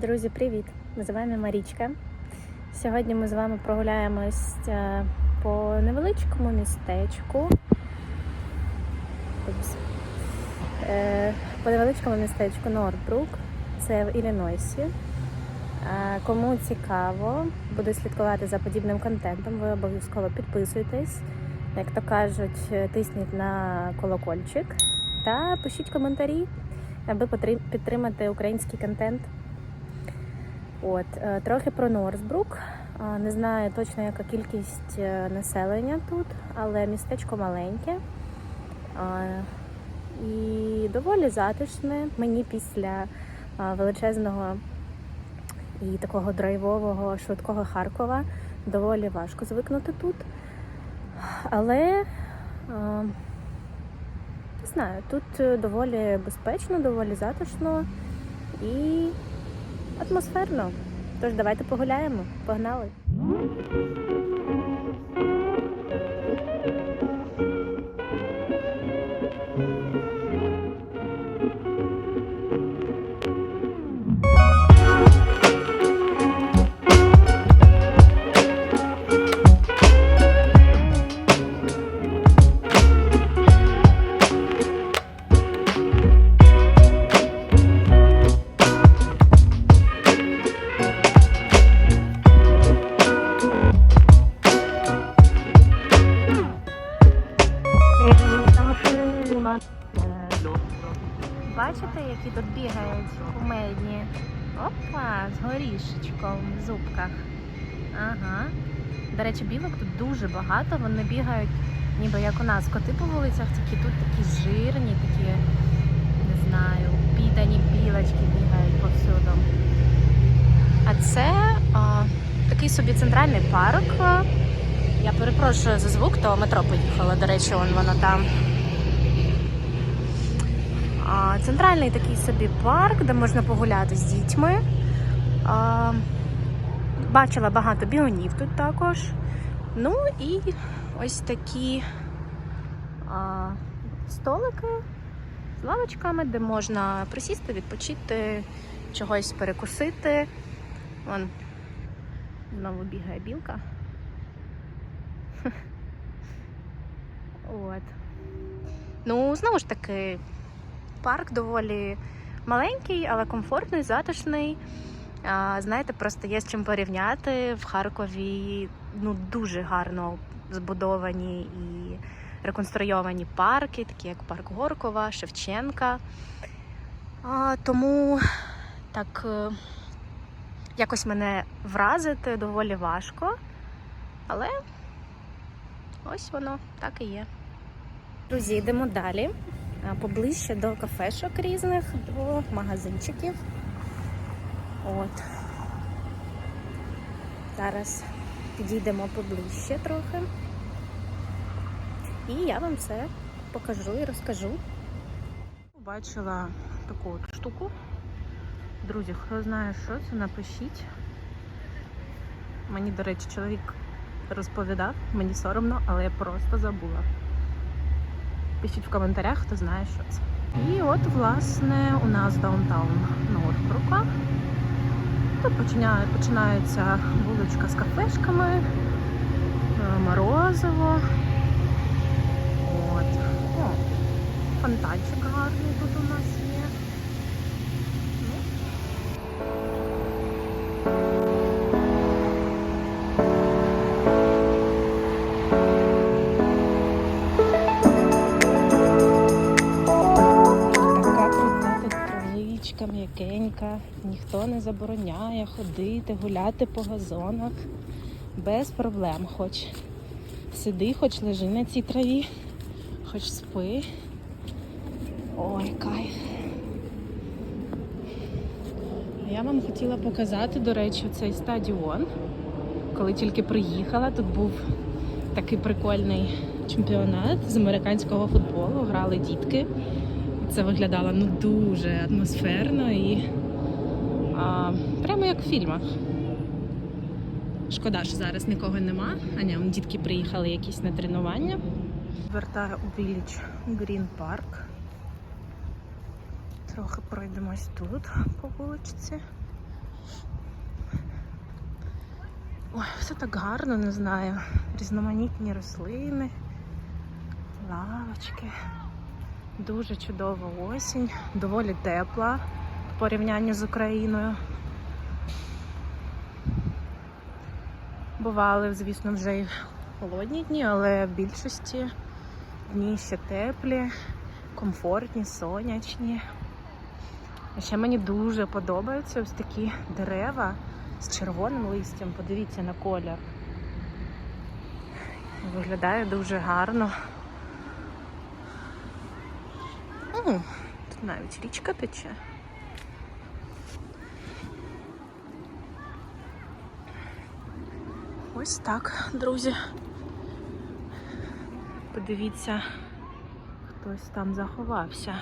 Друзі, привіт! Ми з вами Марічка. Сьогодні ми з вами прогуляємось е, по невеличкому містечку. Упс. Е, По невеличкому містечку Нордбрук, це в Іллінойсі. Е, Кому цікаво, буде слідкувати за подібним контентом, ви обов'язково підписуйтесь. Як то кажуть, тисніть на колокольчик та пишіть коментарі, аби підтримати український контент. От е, трохи про Норсбрук. Не знаю точно, яка кількість е, населення тут, але містечко маленьке і доволі затишне. Мені після величезного і такого драйвового, швидкого Харкова доволі важко звикнути тут. Але не знаю, тут е, доволі безпечно, доволі затишно і атмосферно. Тож давайте погуляємо. Погнали! Які тут бігають кумедні? Опа, з горішечком в зубках. Ага. До речі, білок тут дуже багато. Вони бігають, ніби як у нас коти по вулицях, тільки тут такі жирні, такі, не знаю, підані білочки бігають повсюду. А це а, такий собі центральний парк. Я перепрошую за звук, то метро поїхала. До речі, вон воно там. Центральний такий собі парк, де можна погуляти з дітьми. Бачила багато біонів тут також. Ну і ось такі столики з лавочками, де можна присісти, відпочити, чогось перекусити. Вон знову бігає білка. От. Ну, знову ж таки, парк доволі маленький, але комфортний, затишний. Знаєте, просто є з чим порівняти. В Харкові ну, дуже гарно збудовані і реконструйовані парки, такі як парк Горкова, Шевченка. Тому так е, якось мене вразити доволі важко. Але ось воно так і є. Друзі, йдемо далі. А, Поближче до кафешок різних, до магазинчиків. От. Зараз підійдемо поближче трохи. І я вам все покажу і розкажу. Бачила таку от штуку. Друзі, хто знає, що це, напишіть. Мені, до речі, чоловік розповідав, мені соромно, але я просто забула. Пишіть в коментарях, хто знає, що це. І от, власне, у нас даунтаун Нордбрука. Тут починає, починається вуличка з кафешками, е, морозиво. От. О, фонтанчик гарний тут у нас травичка ніхто не забороняє ходити, гуляти по газонах без проблем. Хоч сиди, хоч лежи на цій траві, хоч спи. Ой, кайф. Я вам хотіла показати, до речі, цей стадіон. Коли тільки приїхала, тут був такий прикольний чемпіонат з американського футболу. Грали дітки. Це виглядало ну дуже атмосферно і а, прямо як в фільмах. Шкода, що зараз нікого нема. А ні, дітки приїхали якісь на тренування. Вертаю у Village Green Park. Трохи пройдемось тут по вуличці. Ой, все так гарно, не знаю. Різноманітні рослини, лавочки. Дуже чудова осінь, доволі тепла в порівнянні з Україною. Бували, звісно, вже і холодні дні, але в більшості дні ще теплі, комфортні, сонячні. А ще мені дуже подобаються ось такі дерева з червоним листям. Подивіться на колір. Виглядає дуже гарно. М, Тут навіть річка тече. Ось так, друзі. Подивіться, хтось там заховався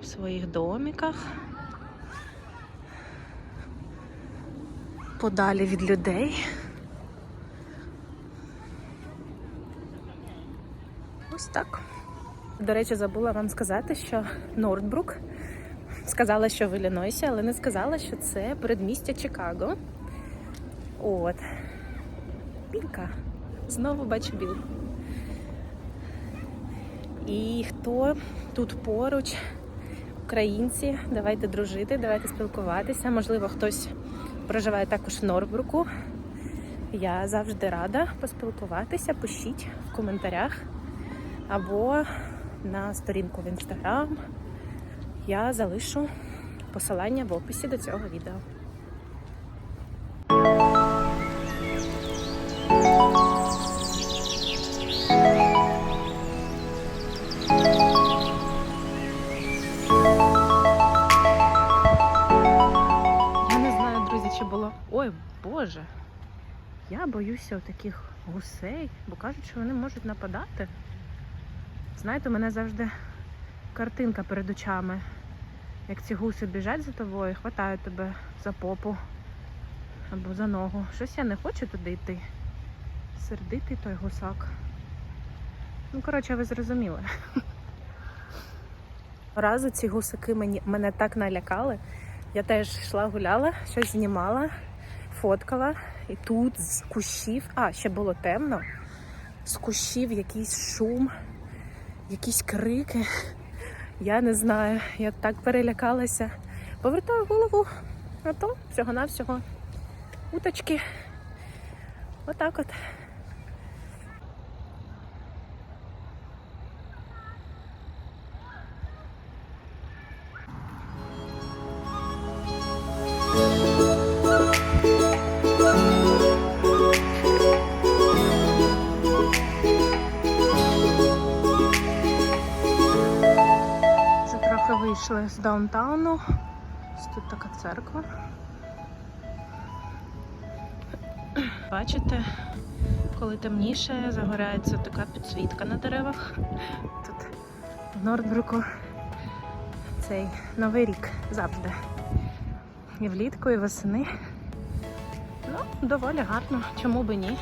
в своїх домиках. Подалі від людей. Ось так. До речі, забула вам сказати, що Нордбрук сказала, що в Іллінойсі, але не сказала, що це передмістя Чикаго. От. Білка. Знову бачу білку. І хто тут поруч? Українці, давайте дружити, давайте спілкуватися. Можливо, хтось проживає також в Норбруку. Я завжди рада поспілкуватися. Пишіть в коментарях або на сторінку в інстаграм. Я залишу посилання в описі до цього відео. Я не знаю, друзі, чи було. Ой, Боже. Я боюся таких гусей, бо кажуть, що вони можуть нападати. Знаєте, у мене завжди картинка перед очами. Як ці гуси біжать за тобою, хватають тебе за попу або за ногу. Щось я не хочу туди йти. Сердитий той гусак. Ну, коротше, ви зрозуміли. Разу ці гусаки мені, мене так налякали. Я теж йшла гуляла, щось знімала, фоткала, і тут з кущів, а ще було темно, з кущів якийсь шум, якісь крики. Я не знаю, я так перелякалася. Повертаю голову, а то всього-навсього уточки. Отак от. З даунтауну. Тут така церква. Бачите, коли темніше, загорається така підсвітка на деревах. Тут в Нордбруку цей новий рік завжди. І влітку, і восени. Ну, доволі гарно, чому би ні.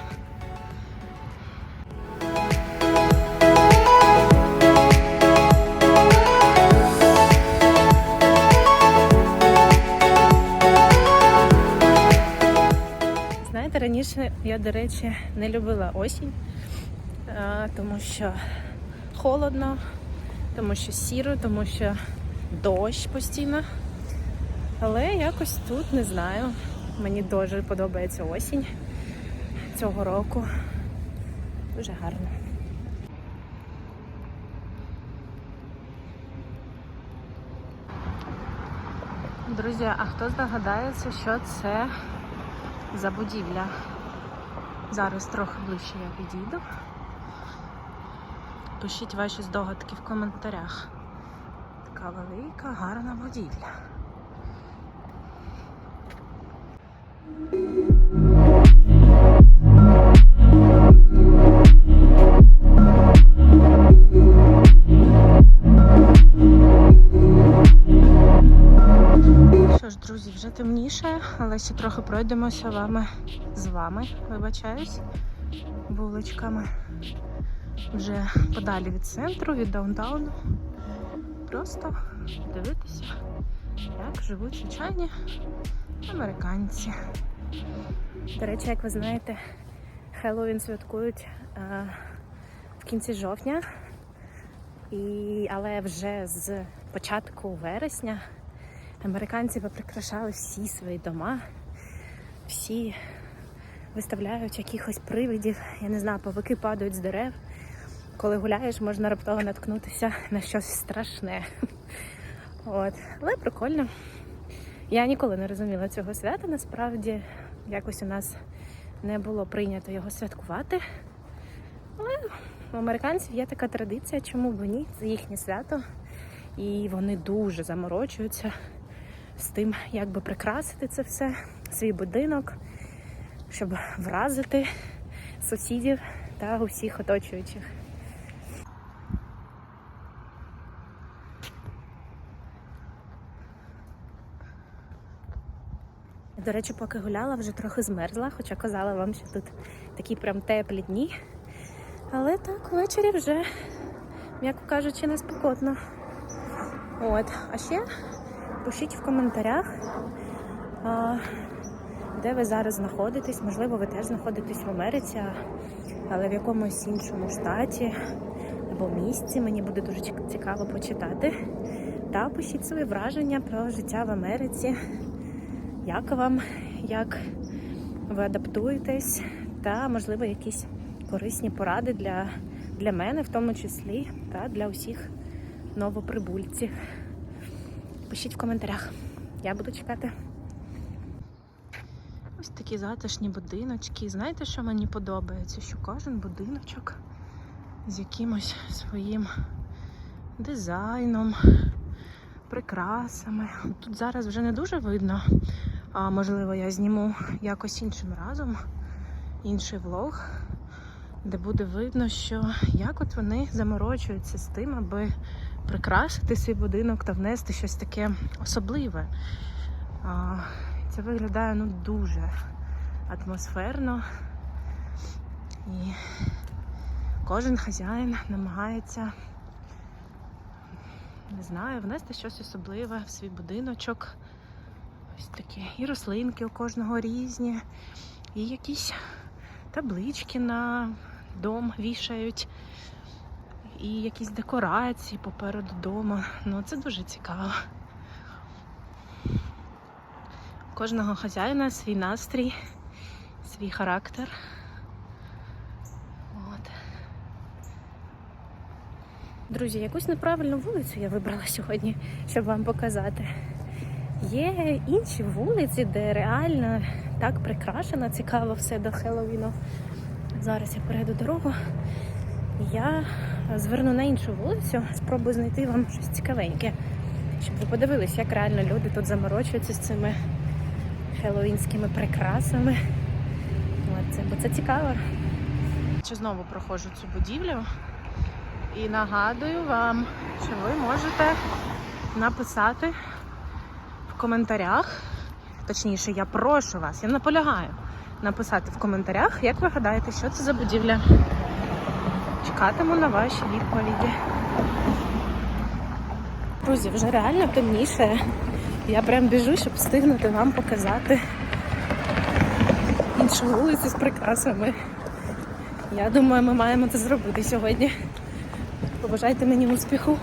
Раніше я, до речі, не любила осінь, тому що холодно, тому що сіро, тому що дощ постійно. Але якось тут не знаю. Мені дуже подобається осінь цього року. Дуже гарно. Друзі, а хто здогадається, що це за будівля? Зараз трохи ближче я підійду. Пишіть ваші здогадки в коментарях. Така велика, гарна будівля. Друзі, вже темніше, але ще трохи пройдемося вами з вами, вибачаюсь, вуличками. Вже подалі від центру, від даунтауну. Просто дивитися, як живуть звичайні американці. До речі, як ви знаєте, Хеллоуін святкують е, в кінці жовтня, і, але вже з початку вересня американці поприкрашали всі свої дома, всі виставляють якихось привидів, я не знаю, павики падають з дерев. Коли гуляєш, можна раптово наткнутися на щось страшне. От. Але прикольно. Я ніколи не розуміла цього свята. Насправді, якось у нас не було прийнято його святкувати. Але у американців є така традиція, чому б ні? Це їхнє свято. І вони дуже заморочуються з тим, як би прикрасити це все, свій будинок, щоб вразити сусідів та усіх оточуючих. До речі, поки гуляла, вже трохи змерзла, хоча казала вам, що тут такі прям теплі дні. Але так, ввечері вже, м'яко кажучи, не спекотно. От. А ще пишіть в коментарях, де ви зараз знаходитесь. Можливо, ви теж знаходитесь в Америці, але в якомусь іншому штаті або місці. Мені буде дуже цікаво почитати. Та пишіть свої враження про життя в Америці. Як вам, як ви адаптуєтесь, та, можливо, якісь корисні поради для, для мене, в тому числі, та для усіх новоприбульців. Пишіть в коментарях. Я буду чекати. Ось такі затишні будиночки. Знаєте, що мені подобається? Що кожен будиночок з якимось своїм дизайном, прикрасами. Тут зараз вже не дуже видно, а можливо я зніму якось іншим разом, інший влог, де буде видно, що як от вони заморочуються з тим, аби прикрасити свій будинок та внести щось таке особливе. Це виглядає ну дуже атмосферно. І кожен хазяїн намагається, не знаю, внести щось особливе в свій будиночок. Ось такі. І рослинки у кожного різні, і якісь таблички на дом вішають, і якісь декорації попереду дому. Ну, це дуже цікаво. Кожного хазяїна свій настрій, свій характер. От. Друзі, якусь неправильну вулицю я вибрала сьогодні, щоб вам показати. Є інші вулиці, де реально так прикрашено, цікаво все до Хеллоуіну. Зараз я перейду дорогу. Я зверну на іншу вулицю, спробую знайти вам щось цікавеньке, щоб ви подивились, як реально люди тут заморочуються з цими хеллоуінськими прикрасами. От бо це цікаво. Чи знову проходжу цю будівлю і нагадую вам, що ви можете написати в коментарях. Точніше, я прошу вас, я наполягаю написати в коментарях, як ви гадаєте, що це за будівля. Чекатиму на ваші відповіді. Друзі, вже реально темніше. Я прям біжу, щоб встигнути вам показати іншу вулицю з прикрасами. Я думаю, ми маємо це зробити сьогодні. Побажайте мені успіху.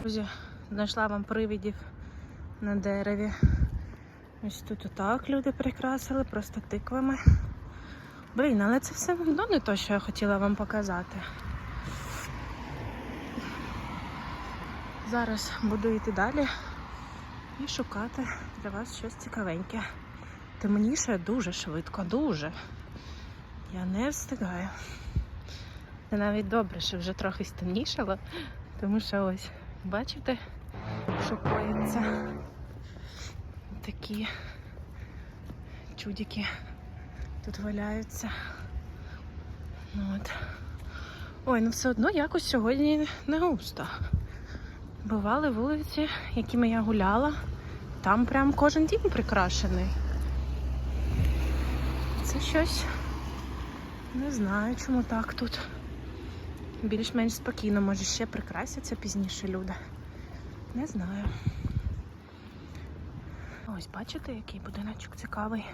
Друзі, знайшла вам привідів на дереві. Ось тут отак люди прикрасили, просто тиквами. Блін, але це все одно не те, що я хотіла вам показати. Зараз буду йти далі і шукати для вас щось цікавеньке. Темніше дуже швидко, дуже. Я не встигаю. Це навіть добре, що вже трохи стемнішало, тому що ось, бачите, що. Такі чудики тут валяються. Ну От. Ой, ну все одно якось сьогодні не густо. Бували вулиці, якими я гуляла, там прям кожен дім прикрашений. Це щось. Не знаю, чому так тут. Більш-менш спокійно, може ще прикрасяться пізніше люди. Не знаю. Ось бачите, який будиночок цікавий.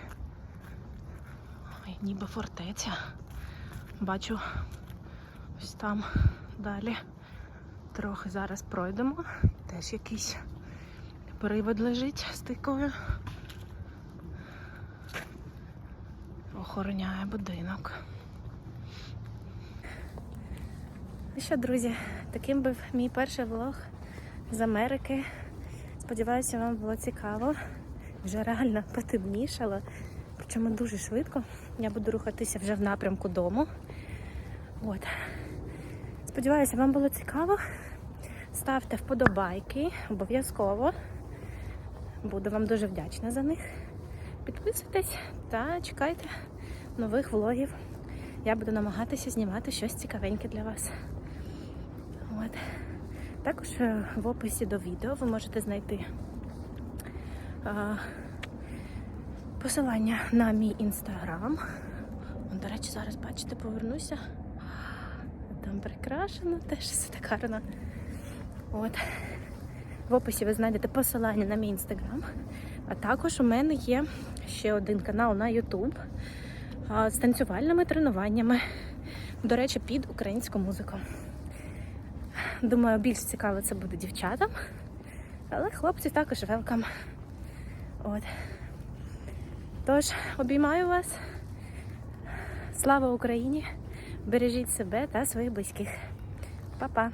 Ой, ніби фортеця. Бачу ось там далі. Трохи зараз пройдемо. Теж якийсь привид лежить з тикою. Охороняє будинок. Ну що, друзі, таким був мій перший влог з Америки. Сподіваюся, вам було цікаво. Вже реально потемнішало, причому дуже швидко. Я буду рухатися вже в напрямку дому. От. Сподіваюся, вам було цікаво. Ставте вподобайки обов'язково. Буду вам дуже вдячна за них. Підписуйтесь та чекайте нових влогів. Я буду намагатися знімати щось цікавеньке для вас. От. Також е, в описі до відео ви можете знайти а, посилання на мій інстаграм. До речі, зараз бачите, повернуся. Там прикрашено, теж все так гарно. От. В описі ви знайдете посилання на мій інстаграм. А також у мене є ще один канал на YouTube з танцювальними тренуваннями. До речі, під українську музику. Думаю, більш цікаво це буде дівчатам. Але хлопці також велкам. От. Тож, обіймаю вас. Слава Україні! Бережіть себе та своїх близьких. Па-па!